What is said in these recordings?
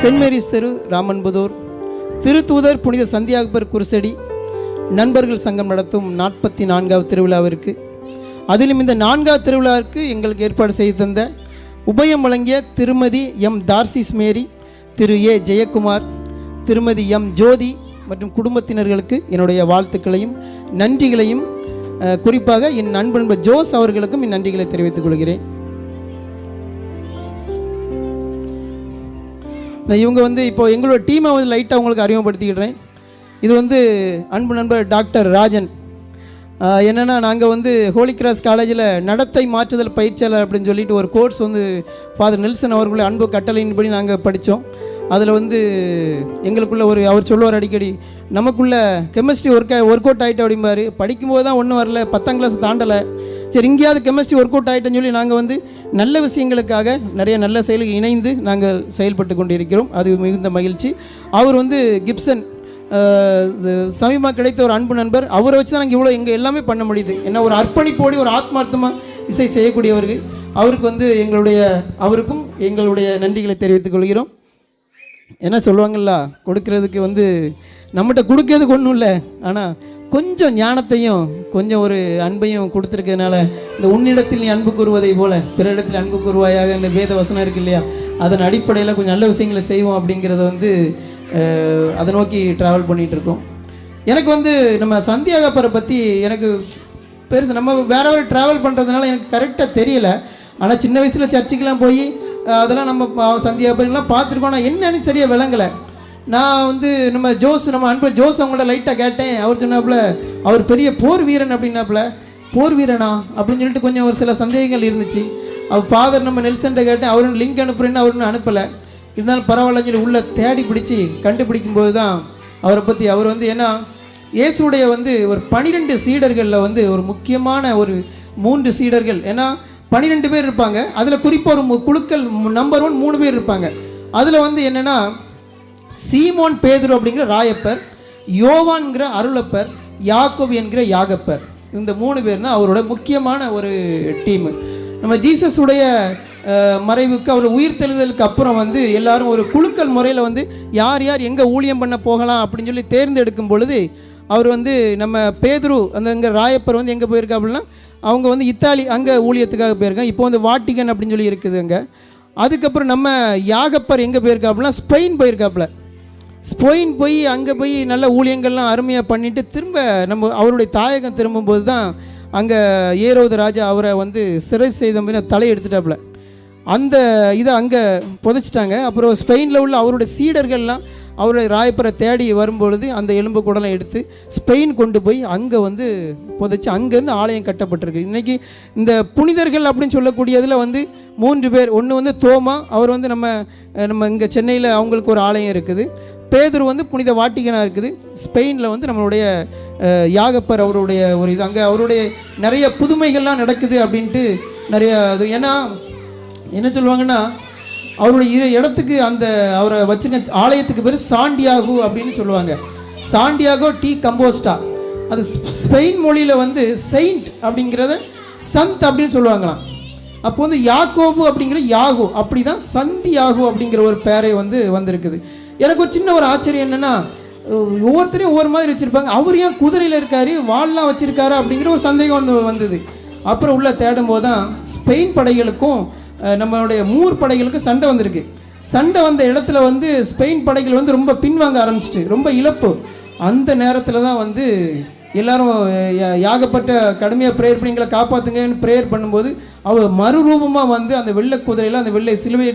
Send Mary's தெரு ராமன்புதூர். திருத்தூதர் புனித சந்தியாகபர் குருசடி. நண்பர்கள் சங்கம் நடத்தும் நாற்பத்தி நான்காவது திருவிழாவிற்கு. அதிலும் இந்த நான்காவது திருவிழாவிற்கு எங்களுக்கு ஏற்பாடு செய்து தந்த உபயம் வழங்கிய திருமதி எம் தார்சிஸ் மேரி திரு ஏ ஜெயக்குமார் திருமதி எம் ஜோதி மற்றும் குடும்பத்தினர்களுக்கு என்னுடைய வாழ்த்துக்களையும் நன்றிகளையும் குறிப்பாக என் நண்பர் ஜோஸ் அவர்களுக்கும் என் நன்றிகளை தெரிவித்துக் கொள்கிறேன். நான் இவங்க வந்து இப்போ எங்களோட டீமை வந்து லைட்டாக உங்களுக்கு அறிமுகப்படுத்திக்கிடுறேன் இது வந்து அன்பு நண்பர் டாக்டர் ராஜன். என்னென்னா நாங்கள் வந்து ஹோலி கிராஸ் காலேஜில் நடத்தை மாற்றுதல் பயிற்சியாளர் அப்படின்னு சொல்லிட்டு ஒரு கோர்ஸ் வந்து ஃபாதர் நெல்சன் அவர்களுடைய அன்பு கட்டளையின்படி நாங்கள் படித்தோம் அதில் வந்து எங்களுக்குள்ள ஒரு அவர் சொல்லுவார் அடிக்கடி நமக்குள்ள கெமிஸ்ட்ரி ஒர்க் ஒர்க் அவுட் ஆகிட்டு அப்படிம்பாரு. படிக்கும்போது தான் ஒன்றும் வரல பத்தாம் கிளாஸ் தாண்டலை. சரி இங்கேயாவது கெமிஸ்ட்ரி ஒர்க் அவுட் ஆகிட்டேன்னு சொல்லி நாங்கள் வந்து நல்ல விஷயங்களுக்காக நிறைய நல்ல செயலுக்கு இணைந்து நாங்கள் செயல்பட்டு கொண்டிருக்கிறோம். அது மிகுந்த மகிழ்ச்சி. அவர் வந்து கிப்சன் சமீபமாக கிடைத்த ஒரு அன்பு நண்பர். அவரை வச்சு தான் நாங்கள் இவ்வளோ எங்கள் எல்லாமே பண்ண முடியுது. ஏன்னா ஒரு அர்ப்பணிப்போடு ஒரு ஆத்மார்த்தமாக இசை செய்யக்கூடியவர்கள் அவருக்கு வந்து எங்களுடைய அவருக்கும் எங்களுடைய நன்றிகளை தெரிவித்துக் கொள்கிறோம். என்ன சொல்லுவாங்கல்ல கொடுக்கறதுக்கு வந்து நம்மகிட்ட கொடுக்கறதுக்கு ஒன்றும் இல்லை ஆனால் கொஞ்சம் ஞானத்தையும் கொஞ்சம் ஒரு அன்பையும் கொடுத்துருக்கிறதுனால இந்த உன்னிடத்தில் நீ அன்பு கூறுவதை போல பிறரிடத்தில் அன்பு கூறுவாயாக இந்த வேத வசனம் இருக்கு இல்லையா? அதன் அடிப்படையில் கொஞ்சம் நல்ல விஷயங்களை செய்வோம் அப்படிங்கிறத வந்து அதை நோக்கி ட்ராவல் பண்ணிகிட்டு இருக்கோம் எனக்கு வந்து நம்ம சந்தியாகப்பரை பற்றி எனக்கு பெருசு நம்ம வேற வேறு ட்ராவல் பண்ணுறதுனால எனக்கு கரெக்டாக தெரியல. ஆனால் சின்ன வயசில் சர்ச்சுக்கெலாம் போய் அதெல்லாம் நம்ம பா- சந்தியாகப்பரெலாம் பார்த்துருக்கோம். ஆனால் என்னன்னு சரியாக விளங்கலை. நான் வந்து நம்ம ஜோஸ் நம்ம அன்பு ஜோஸ் அவங்கள்ட்ட லைட்டாக கேட்டேன். அவர் சொன்னாப்புல அவர் பெரிய போர் வீரன் அப்படின்னாப்புல. போர் வீரனா? அப்படின்னு சொல்லிட்டு கொஞ்சம் ஒரு சில சந்தேகங்கள் இருந்துச்சு. அவர் ஃபாதர் நம்ம நெல்சன்ட்ட கேட்டேன். அவரும் லிங்க் அனுப்புறேன்னு அவருன்னு அனுப்பலை. இருந்தாலும் பரவாயில்லன்னு சொல்லி உள்ளே தேடி பிடிச்சி கண்டுபிடிக்கும் போது தான் அவரை பற்றி அவர் வந்து ஏன்னா இயேசுடைய வந்து ஒரு பனிரெண்டு சீடர்களில் வந்து ஒரு முக்கியமான ஒரு மூன்று சீடர்கள். ஏன்னா பன்னிரெண்டு பேர் இருப்பாங்க. அதில் குறிப்பாக ஒரு மு- குழுக்கள் நம்பர் ஒன் மூணு பேர் இருப்பாங்க. அதில் வந்து என்னென்னா சீமோன் பேதுரு அப்படிங்கிற ராயப்பர் யோவான்கிற அருளப்பர் யாக்கோப் என்கிற யாகப்பர். இந்த மூணு பேர் தான் அவரோட முக்கியமான ஒரு டீமு நம்ம ஜீசஸுடைய உடைய மறைவுக்கு அவர் உயிர் தெழுதலுக்கு அப்புறம் வந்து எல்லாரும் ஒரு குழுக்கள் முறையில் வந்து யார் யார் எங்கே ஊழியம் பண்ண போகலாம் அப்படின்னு சொல்லி தேர்ந்தெடுக்கும் பொழுது அவர் வந்து நம்ம பேதுரு அந்த இங்கே ராயப்பர் வந்து எங்கே போயிருக்கா அப்படின்னா அவங்க வந்து இத்தாலி அங்கே ஊழியத்துக்காக போயிருக்காங்க. இப்போ வந்து வாட்டிகன் அப்படின்னு சொல்லி இருக்குது அங்கே. அதுக்கப்புறம் நம்ம யாகப்பர் எங்கே போயிருக்காப்புல? ஸ்பெயின் போயிருக்காப்புல. ஸ்பெயின் போய் அங்கே போய் நல்ல ஊழியங்கள்லாம் அருமையாக பண்ணிவிட்டு திரும்ப நம்ம அவருடைய தாயகம் திரும்பும்போது தான் அங்கே ஏரோது ராஜா அவரை வந்து சிறை செய்த மாதிரி தலை எடுத்துட்டாப்புல. அந்த இதை அங்கே புதைச்சிட்டாங்க. அப்புறம் ஸ்பெயினில் உள்ள அவருடைய சீடர்கள்லாம் அவருடைய ராயப்பரை தேடி வரும்பொழுது அந்த எலும்பு கூடலாம் எடுத்து ஸ்பெயின் கொண்டு போய் அங்கே வந்து புதைச்சி அங்கேருந்து ஆலயம் கட்டப்பட்டிருக்கு. இன்றைக்கி இந்த புனிதர்கள் அப்படின்னு சொல்லக்கூடியதில் வந்து மூன்று பேர் ஒன்று வந்து தோமா அவர் வந்து நம்ம நம்ம இங்கே சென்னையில் அவங்களுக்கு ஒரு ஆலயம் இருக்குது. பேதுரு வந்து புனித வாட்டிகனாக இருக்குது. ஸ்பெயினில் வந்து நம்மளுடைய யாகப்பர் அவருடைய ஒரு இது. அங்கே அவருடைய நிறைய புதுமைகள்லாம் நடக்குது அப்படின்ட்டு நிறைய அது ஏன்னா என்ன சொல்லுவாங்கன்னா அவருடைய இரு இடத்துக்கு அந்த அவரை வச்சுருக்க ஆலயத்துக்கு பேர் சாண்டியாகு அப்படின்னு சொல்லுவாங்க. Santiago de Compostela. அது ஸ்பெயின் மொழியில் வந்து செயின்ட் அப்படிங்கிறத சந்த் அப்படின்னு சொல்லுவாங்களாம். அப்போ வந்து யாக்கோபு அப்படிங்கிற யாகு அப்படி தான் சந்தி யாகோ அப்படிங்கிற ஒரு பேரை வந்து வந்திருக்குது. எனக்கு ஒரு சின்ன ஒரு ஆச்சரியம் என்னென்னா ஒவ்வொருத்தரையும் ஒவ்வொரு மாதிரி வச்சுருப்பாங்க. அவர் ஏன் குதிரையில் இருக்காரு வாள்லாம் வச்சுருக்காரு அப்படிங்கிற ஒரு சந்தேகம் வந்து வந்தது. அப்புறம் உள்ளே தேடும் போது தான் ஸ்பெயின் படைகளுக்கும் நம்மளுடைய மூர் படைகளுக்கும் சண்டை வந்திருக்கு. சண்டை வந்த இடத்துல வந்து ஸ்பெயின் படைகள் வந்து ரொம்ப பின்வாங்க ஆரம்பிச்சிட்டு ரொம்ப இழப்பு. அந்த நேரத்தில் தான் வந்து எல்லாரும் யாகப்பட்ட கடுமையாக ப்ரேயர் பண்ணி எங்களை காப்பாற்றுங்கன்னு ப்ரேயர் பண்ணும்போது அவர் மறுரூபமாக வந்து அந்த வெள்ளை குதிரையில் அந்த வெள்ளை சிலுவை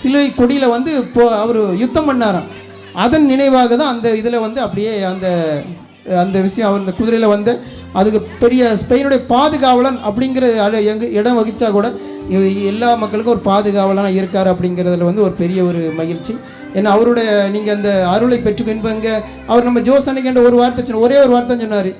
சிலுவை கொடியில் வந்து போ அவர் யுத்தம் பண்ணாராம் அதன் நினைவாக தான் அந்த இதில் வந்து அப்படியே அந்த அந்த விஷயம் அவர் இந்த குதிரையில் வந்து அதுக்கு பெரிய ஸ்பெயினுடைய பாதுகாவலன் அப்படிங்கிற அட- எங்க இடம் வகித்தா கூட எல்லா மக்களுக்கும் ஒரு பாதுகாவலனாக இருக்கார் அப்படிங்கிறதுல வந்து ஒரு பெரிய ஒரு மகிழ்ச்சி. ஏன்னா அவருடைய நீங்கள் அந்த அருளை பெற்றுக்கொன்பங்க அவர் நம்ம ஜோஸ் அன்னைக்கு ஒரு வார்த்தை சொன்னார் ஒரே ஒரு வார்த்தை சொன்னார்.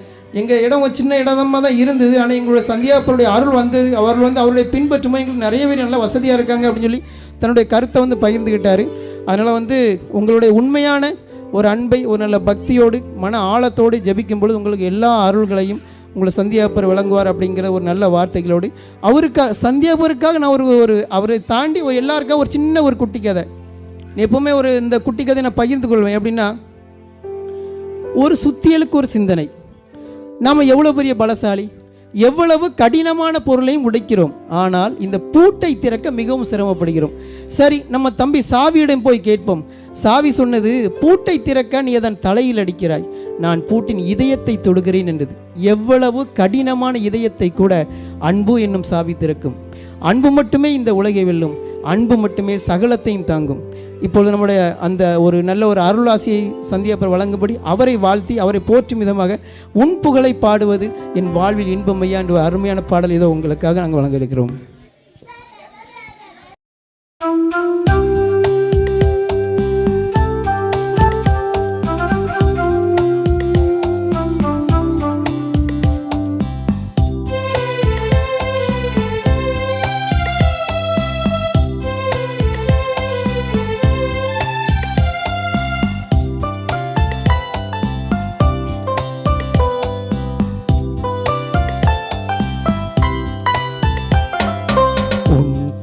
எங்கள் இடம் ஒரு சின்ன இடமா தான் இருந்தது ஆனால் எங்களுடைய சந்தியாப்பருடைய அருள் வந்தது அவர்கள் வந்து அவருடைய பின்பற்றுமோ எங்களுக்கு நிறைய பேர் நல்லா வசதியாக இருக்காங்க அப்படின்னு சொல்லி தன்னுடைய கருத்தை வந்து பகிர்ந்துக்கிட்டார் அதனால் வந்து உங்களுடைய உண்மையான ஒரு அன்பை ஒரு நல்ல பக்தியோடு மன ஆழத்தோடு ஜபிக்கும் பொழுது உங்களுக்கு எல்லா அருள்களையும் உங்களை சந்தியாப்பர் விளங்குவார் அப்படிங்கிற ஒரு நல்ல வார்த்தைகளோடு. அவருக்காக சந்தியாபருக்காக நான் ஒரு ஒரு அவரை தாண்டி ஒரு எல்லாருக்காக ஒரு சின்ன ஒரு குட்டி கதை. எப்போவுமே ஒரு இந்த குட்டி கதை நான் பகிர்ந்து கொள்வேன். எப்படின்னா ஒரு சுத்தியலுக்கு ஒரு சிந்தனை. நாம் எவ்வளோ பெரிய பலசாலி எவ்வளவு கடினமான பொருளையும் உடைக்கிறோம். ஆனால் இந்த பூட்டை திறக்க மிகவும் சிரமப்படுகிறோம். சரி நம்ம தம்பி சாவியிடம் போய் கேட்போம். சாவி சொன்னது பூட்டை திறக்க நீ அதன் தலையில் அடிக்கிறாய். நான் பூட்டின் இதயத்தை தொடுகிறேன் என்றது. எவ்வளவு கடினமான இதயத்தை கூட அன்பு என்னும் சாவி திறக்கும். அன்பு மட்டுமே இந்த உலகை வெல்லும். அன்பு மட்டுமே சகலத்தையும் தாங்கும். இப்பொழுது நம்முடைய அந்த ஒரு நல்ல ஒரு அருளாசியை சந்தியப்பர் வழங்கும்படி அவரை வாழ்த்தி அவரை போற்றும் விதமாக உன் புகழை பாடுவது என் வாழ்வில் இன்பம் ஐயா என்ற ஒரு அருமையான பாடல் ஏதோ உங்களுக்காக நாங்கள் வழங்க இருக்கிறோம்.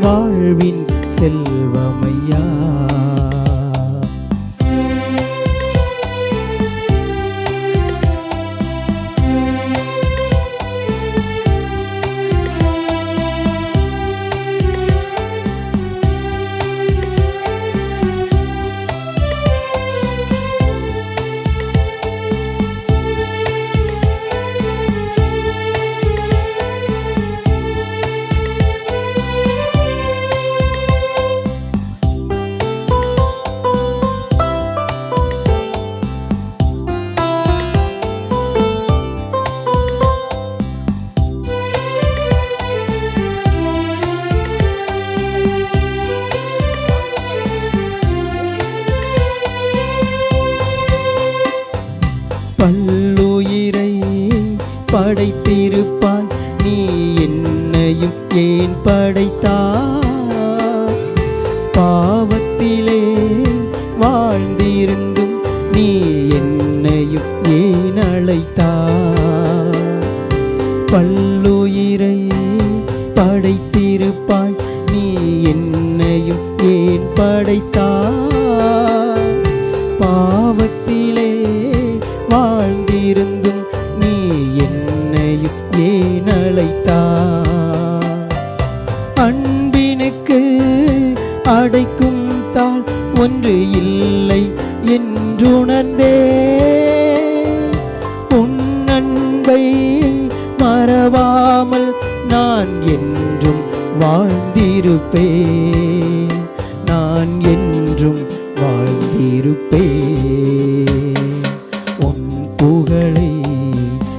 வாழ்வின் செல்வமையா படைத்திருப்பாய். நீ என்னையும் ஏன் படைத்தாய்? பாவத்திலே வாழ்ந்திருந்த வாழ்ந்திருப்பேன். நான் என்றும் வாழ்ந்திருப்பேன். உன் புகழை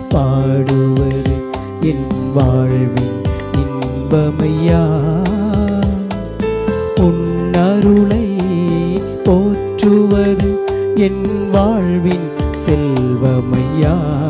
பாடுவது என் வாழ்வின் இன்பமையா? உன் அருளை போற்றுவது என் வாழ்வின் செல்வமையா?